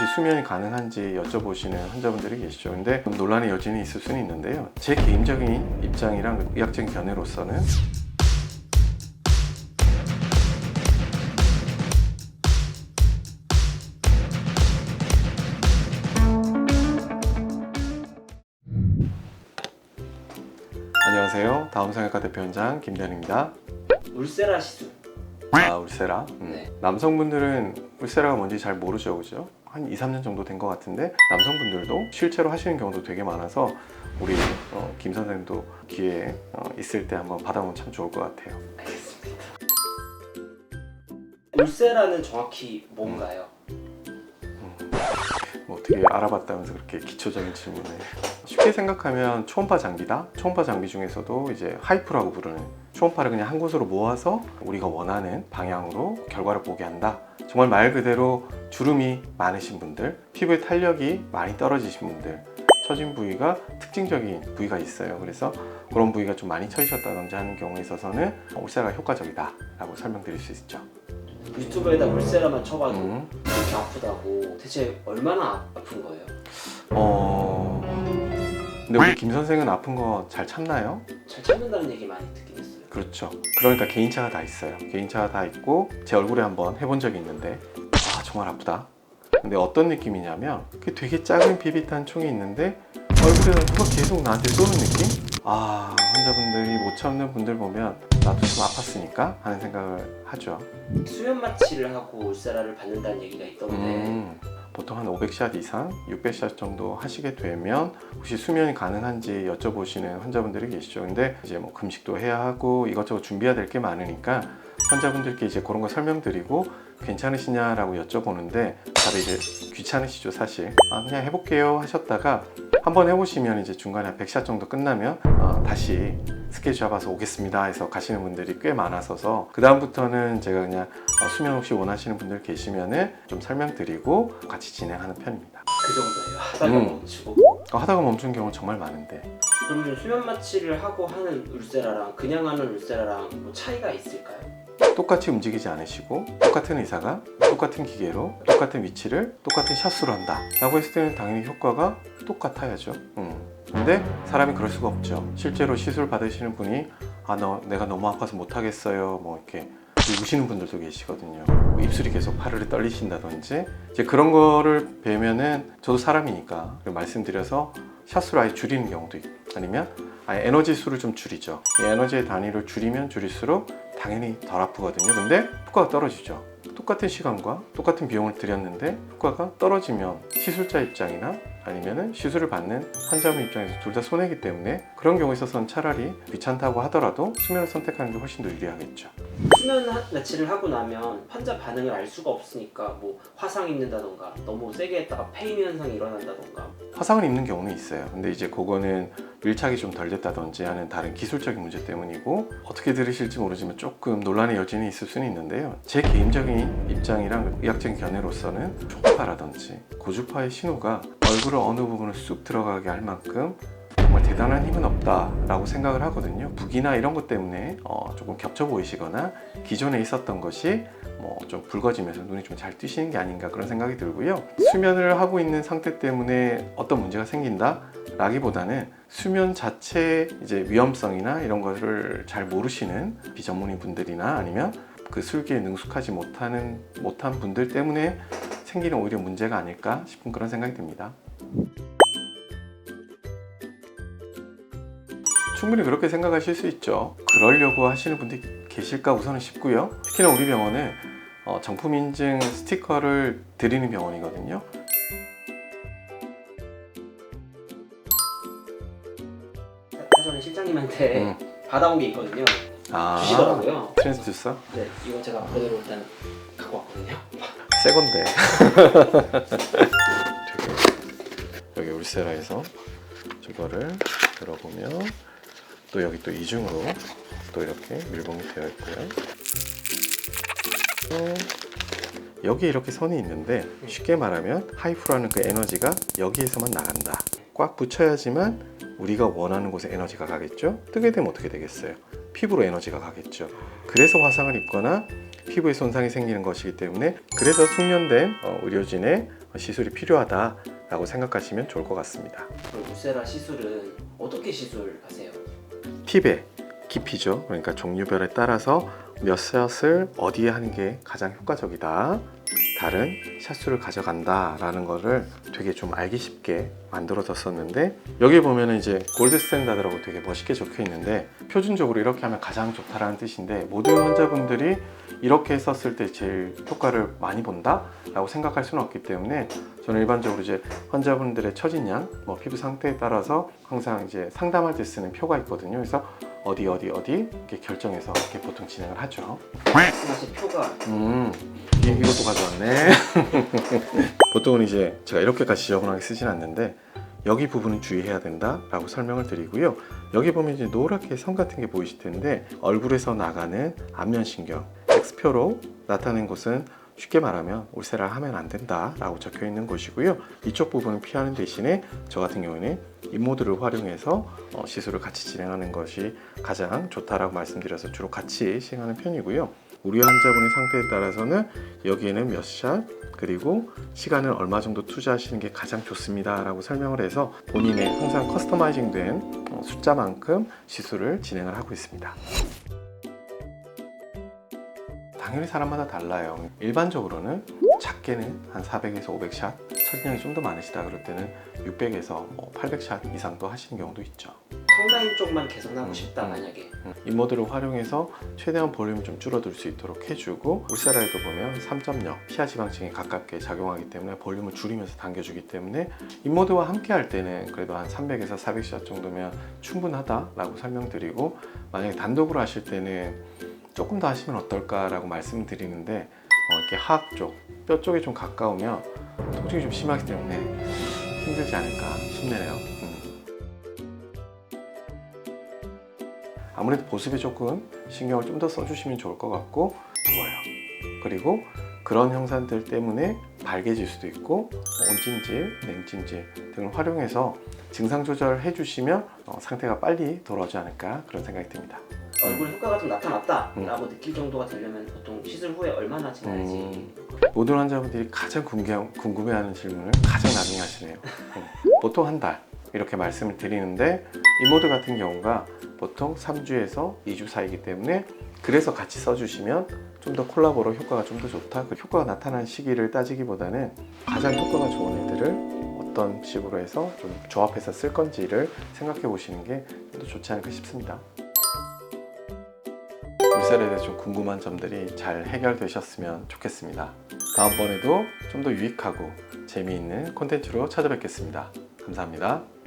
혹시 수면이 가능한지 여쭤보시는 환자분들이 계시죠. 근데 좀 논란의 여지는 있을 수는 있는데요. 제 개인적인 입장이랑 의학적인 견해로서는 안녕하세요. 다음 성형외과 대표원장 김대현입니다. 울세라 시술. 아 울세라. 음. 네. 남성분들은 울세라가 뭔지 잘 모르죠, 그죠? 한 2, 3년 정도 된 것 같은데 남성분들도 실제로 하시는 경우도 되게 많아서 우리 어, 김 선생님도 기회에 어, 있을 때 한번 받아보면 참 좋을 것 같아요. 알겠습니다. 울세라는 정확히 뭔가요? 뭐 어떻게 알아봤다면서 그렇게 기초적인 질문을 쉽게 생각하면 초음파 장비다. 초음파 장비 중에서도 이제 하이프라고 부르는 초음파를 그냥 한 곳으로 모아서 우리가 원하는 방향으로 결과를 보게 한다. 정말 말 그대로 주름이 많으신 분들, 피부의 탄력이 많이 떨어지신 분들, 처진 부위가 특징적인 부위가 있어요. 그래서 그런 부위가 좀 많이 처지셨다든지 하는 경우에 있어서는 울세라가 효과적이다 라고 설명드릴 수 있죠. 유튜브에다 울세라만 쳐봐도 음. 그렇게 아프다고 대체 얼마나 아- 아픈 거예요? 어. 근데 우리 김 선생은 아픈 거 잘 참나요? 잘 참는다는 얘기 많이 했어요. 그렇죠. 그러니까 개인차가 다 있어요. 개인차가 다 있고 제 얼굴에 한번 해본 적이 있는데 아 정말 아프다. 근데 어떤 느낌이냐면 그 되게 작은 비비탄 총이 있는데 얼굴에 누가 계속 나한테 쏘는 느낌? 아 환자분들이 못 참는 분들 보면 나도 좀 아팠으니까 하는 생각을 하죠. 수면 마취를 하고 울세라를 받는다는 얘기가 있던데 음, 보통 한 500샷 이상, 600샷 정도 하시게 되면 혹시 수면이 가능한지 여쭤보시는 환자분들이 계시죠. 근데 이제 뭐 금식도 해야 하고 이것저것 준비해야 될 게 많으니까 환자분들께 이제 그런 거 설명드리고 괜찮으시냐라고 여쭤보는데 다들 이제 귀찮으시죠 사실 아 그냥 해볼게요 하셨다가 한번 해보시면 이제 중간에 100샷 정도 끝나면 어, 다시 스케줄 잡아서 오겠습니다 해서 가시는 분들이 꽤 많아서서 그 다음부터는 제가 그냥 어, 수면 혹시 원하시는 분들 계시면은 좀 설명드리고 같이 진행하는 편입니다. 그 정도예요. 하다가 음. 멈추고 어, 하다가 멈춘 경우 정말 많은데 그러면 수면 마취를 하고 하는 울세라랑 그냥 하는 울세라랑 뭐 차이가 있을까요? 똑같이 움직이지 않으시고 똑같은 의사가 똑같은 기계로 똑같은 위치를 똑같은 샷수로 한다 라고 했을 때는 당연히 효과가 똑같아야죠. 음. 근데 사람이 그럴 수가 없죠. 실제로 시술 받으시는 분이 아 너, 내가 너무 아파서 못하겠어요. 뭐 이렇게 우시는 분들도 계시거든요. 뭐 입술이 계속 파르르 떨리신다든지. 이제 그런 거를 뵈면은 저도 사람이니까 말씀드려서 샷수를 아예 줄이는 경우도 있고 아니면 아예 에너지 수를 좀 줄이죠. 이 에너지의 단위를 줄이면 줄일수록 당연히 덜 아프거든요. 근데 효과가 떨어지죠. 똑같은 시간과 똑같은 비용을 들였는데 효과가 떨어지면 시술자 입장이나 아니면은 시술을 받는 환자분 입장에서 둘 다 손해이기 때문에 그런 경우에 있어서는 차라리 귀찮다고 하더라도 수면을 선택하는 게 훨씬 더 유리하겠죠. 수면 하- 마취를 하고 나면 환자 반응을 알 수가 없으니까 뭐 화상 입는다던가 너무 세게 했다가 페인 현상이 일어난다던가 화상을 입는 경우는 있어요. 근데 이제 그거는 밀착이 좀 덜 됐다든지 하는 다른 기술적인 문제 때문이고 어떻게 들으실지 모르지만 조금 논란의 여지는 있을 수는 있는데요. 제 개인적인 입장이랑 의학적인 견해로서는 초파라든지 고주파의 신호가 얼굴의 어느 부분을 쑥 들어가게 할 만큼 정말 대단한 힘은 없다라고 생각을 하거든요. 북이나 이런 것 때문에 어, 조금 겹쳐 보이시거나 기존에 있었던 것이 뭐 좀 붉어지면서 눈이 좀잘 뜨시는 게 아닌가 그런 생각이 들고요. 수면을 하고 있는 상태 때문에 어떤 문제가 생긴다 라기보다는 수면 자체 이제 위험성이나 이런 것을 잘 모르시는 비전문의 분들이나 아니면 그 술기에 능숙하지 못하는 못한 분들 때문에 생기는 오히려 문제가 아닐까 싶은 그런 생각이 듭니다. 충분히 그렇게 생각하실 수 있죠. 그러려고 하시는 분들이 계실까 우선은 싶고요. 특히나 우리 병원은 어, 정품 인증 스티커를 드리는 병원이거든요. 전에 실장님한테 음. 받아온 게 있거든요 아, 주시더라고요 트랜스듀서? 네 이거 제가 그대로 일단 갖고 왔거든요 새 건데. 되게 여기 울세라에서 저거를 들어보면 또 여기 또 이중으로 또 이렇게 밀봉이 되어 있고요. 또 여기 이렇게 선이 있는데 쉽게 말하면 하이프라는 그 에너지가 여기에서만 나간다. 꽉 붙여야지만 우리가 원하는 곳에 에너지가 가겠죠. 뜨게 되면 어떻게 되겠어요? 피부로 에너지가 가겠죠. 그래서 화상을 입거나 피부에 손상이 생기는 것이기 때문에 그래서 숙련된 어, 의료진의 시술이 필요하다라고 생각하시면 좋을 것 같습니다. 우세라 시술은 어떻게 시술하세요? 팁의 깊이죠. 그러니까 종류별에 따라서 몇 샷을 어디에 하는 게 가장 효과적이다. 다른 샷수를 가져간다라는 거를 되게 좀 알기 쉽게 만들어졌었는데 여기 보면은 이제 골드 스탠다드라고 되게 멋있게 적혀 있는데 표준적으로 이렇게 하면 가장 좋다라는 뜻인데 모든 환자분들이 이렇게 했었을 때 제일 효과를 많이 본다라고 생각할 수는 없기 때문에 저는 일반적으로 이제 환자분들의 처진양, 뭐 피부 상태에 따라서 항상 이제 상담할 때 쓰는 표가 있거든요. 그래서 어디 어디 어디 이렇게 결정해서 이렇게 보통 진행을 하죠. 말씀하신 표가 음, 이, 이것도 가져왔네. 보통은 이제 제가 이렇게까지 지저분하게 쓰진 않는데 여기 부분은 주의해야 된다라고 설명을 드리고요. 여기 보면 이제 노랗게 선 같은 게 보이실 텐데 얼굴에서 나가는 안면신경, X표로 나타낸 곳은 쉽게 말하면 울세라를 하면 안 된다 라고 적혀 있는 곳이고요. 이쪽 부분을 피하는 대신에 저 같은 경우에는 인모드를 활용해서 어, 시술을 같이 진행하는 것이 가장 좋다라고 말씀드려서 주로 같이 시행하는 편이고요. 우리 환자분의 상태에 따라서는 여기에는 몇 샷 그리고 시간을 얼마 정도 투자하시는 게 가장 좋습니다 라고 설명을 해서 본인의 항상 커스터마이징된 어, 숫자만큼 시술을 진행을 하고 있습니다. 당연히 사람마다 달라요. 일반적으로는 작게는 한 400에서 500샷, 처진량이 좀 더 많으시다 그럴 때는 600에서 800샷 이상도 하시는 경우도 있죠. 성라인 쪽만 개선하고 음, 싶다 음. 만약에 인모드를 활용해서 최대한 볼륨을 좀 줄어들 수 있도록 해주고 울세라에도 보면 3.0 피하 지방층에 가깝게 작용하기 때문에 볼륨을 줄이면서 당겨주기 때문에 인모드와 함께 할 때는 그래도 한 300에서 400샷 정도면 충분하다라고 설명드리고 만약에 단독으로 하실 때는 조금 더 하시면 어떨까라고 말씀드리는데 어, 이렇게 하악 쪽, 뼈 쪽에 좀 가까우면 통증이 좀 심하기 때문에 힘들지 않을까 싶네요. 음. 아무래도 보습에 조금 신경을 좀 더 써주시면 좋을 것 같고 좋아요. 그리고 그런 형상들 때문에 발개질 수도 있고 온찜질, 냉찜질 등을 활용해서 증상 조절을 해주시면 어, 상태가 빨리 돌아오지 않을까 그런 생각이 듭니다. 얼굴 효과가 좀 나타났다 음. 라고 느낄 정도가 되려면 보통 시술 후에 얼마나 지나야지 음. 모든 환자분들이 가장 궁금- 궁금해하는 질문을 가장 나중에 하시네요. 음, 보통 한 달 이렇게 말씀을 드리는데 이모드 같은 경우가 보통 3주에서 2주 사이기 때문에 그래서 같이 써주시면 좀 더 콜라보로 효과가 좀 더 좋다. 그 효과가 나타난 시기를 따지기보다는 가장 효과가 좋은 애들을 어떤 식으로 해서 좀 조합해서 쓸 건지를 생각해 보시는 게좀더 좋지 않을까 싶습니다. 울살에 대해서 좀 궁금한 점들이 잘 해결되셨으면 좋겠습니다. 다음번에도 좀 더 유익하고 재미있는 콘텐츠로 찾아뵙겠습니다. 감사합니다.